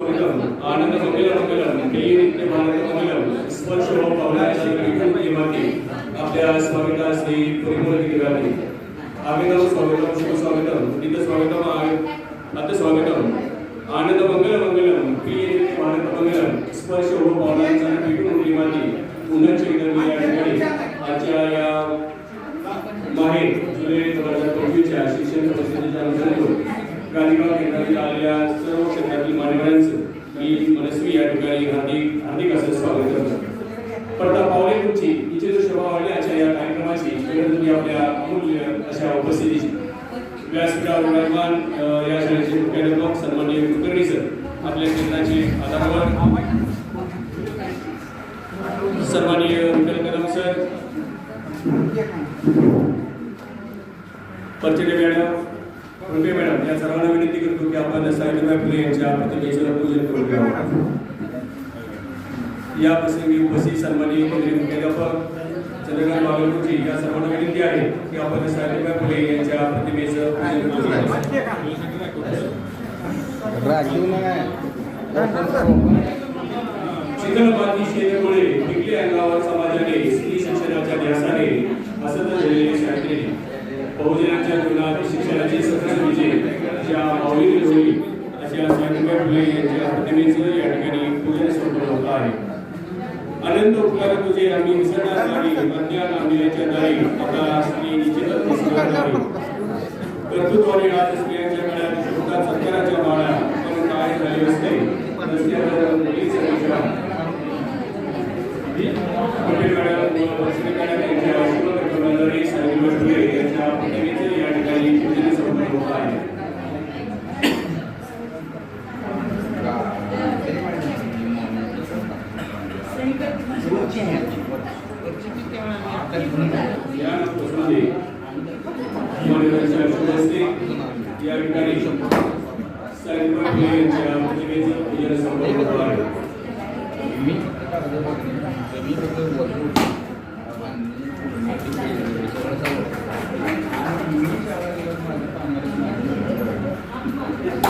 आनंद मंगल मंगलम हे नित्य भारत मंगलम स्पर्श हो आपल्या स्वागता श्री परिमल गिराणी स्वागतम शुभ स्वागतम नित्य स्वागतम अत्य स्वागतम आनंद मंगल मंगलम हे नित्य भारत मंगलम स्पर्श हो या ठिकाणी आजच्या या माहे जुलै दोन हजार पंचवीसच्या शिक्षण परिषदेच्या केंद्रातील आलेल्या सर्व क्षेत्रातील मी मनस्वी या ठिकाणी हार्दिक हार्दिक असं स्वागत करतो. पडता पावले तुमची इथे जो शोभा वाढली. आजच्या या कार्यक्रमाची तुम्ही आपल्या अमूल्य अशा उपस्थितीची. व्यासपीठावर विराजमान या शाळेचे मुख्याध्यापक सन्मान्य कुलकर्णी सर आपल्या केंद्राचे आधारवर सन्मान्य विठ्ठल कदम सर परचेटे मॅडम. रुपे मॅडम या सर्वांना विनंती करतो की आपण सावित्रीबाई फुले यांच्या प्रतिमेचं पूजन करून घ्यावं या प्रसंगी उपस्थित सन्माननीय केंद्रीय मुख्याध्यापक चंद्रकांत बागलपूरजी या सर्वांना विनंती आहे की आपण सावित्रीबाई फुले यांच्या प्रतिमेचं पूजन करून घ्यावं राखीव शेतीमुळे पिकले अंगावर समाजाने स्त्री शिक्षणाच्या ध्यासाने असत झालेले शाळेने बहुजनांच्या जीवनात शिक्षणाची सतत अशा फुले यांच्या प्रतिमेचं या ठिकाणी पूजन संपन्न होत आहे अनंत उपकार तुझे आम्ही विसरणार नाही अज्ञान दारी आता निश्चितच विसरणार नाही कर्तृत्वाने गळ्यात सत्काराच्या माळा पण काय झाले असते रस्त्यावर विचार यांच्या शुभकर्तव्याद्वारे सावित्रीबाई फुले यांच्या प्रतिमेचे या ठिकाणी पूजन संपन्न होत आहे या पुस्तकामध्ये मान्यवरांच्या शुभ हस्ते या ठिकाणी सावित्रीबाई फुले